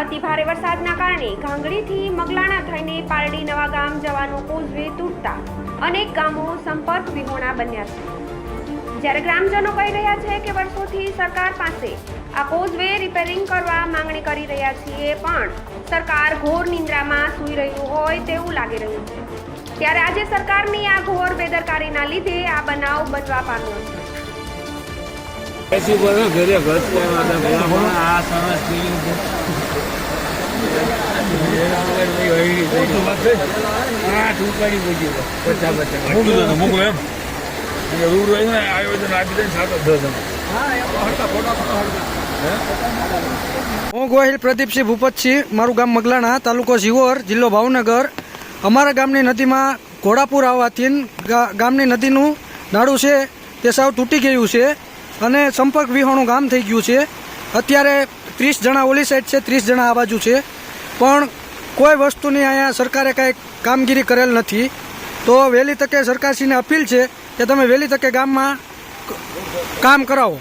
અતિ ભારે વરસાદના કારણે ઘાંગડીથી મગલાણા થઈને પારડી નવા ગામ જવાનો કોઝવે તૂટતા અનેક ગામો સંપર્ક વિહોણા બન્યા છે. જ્યારે ગ્રામજનો કહી રહ્યા છે કે વર્ષોથી સરકાર પાસે આ કોઝવે રિપેરિંગ કરવા માંગણી કરી રહ્યા છીએ, પણ સરકાર ઘોર નિંદ્રામાં સૂઈ રહ્યું હોય તેવું લાગી રહ્યું છે. ત્યારે આજે સરકારની આ ઘોર બેદરકારીના લીધે આ બનાવ બનવા પામ્યો છે. એસી ઘરે ઘર આ સરસ ફિલિંગ છે. આયોજન આપી દે સાત દસ હું ગોહિલ પ્રદીપસિંહ ભૂપતસિંહ મારું ગામ મગલાણા તાલુકો સિહોર જિલ્લો ભાવનગર. અમારા ગામની નદીમાં ઘોડાપુર આવવાથી ગામની નદીનું નાળું છે તે સાવ તૂટી ગયું છે. અને સંપર્ક વિહોણું ગામ થઈ ગયું છે. અત્યારે ત્રીસ જણા ઓલી સાઈડ છે, ત્રીસ જણા આ બાજુ છે. પણ કોઈ વસ્તુની અહીંયા સરકારે કાંઈ કામગીરી કરેલ નથી. તો વહેલી તકે સરકારશ્રીને અપીલ છે કે તમે વહેલી તકે ગામમાં કામ કરાવો.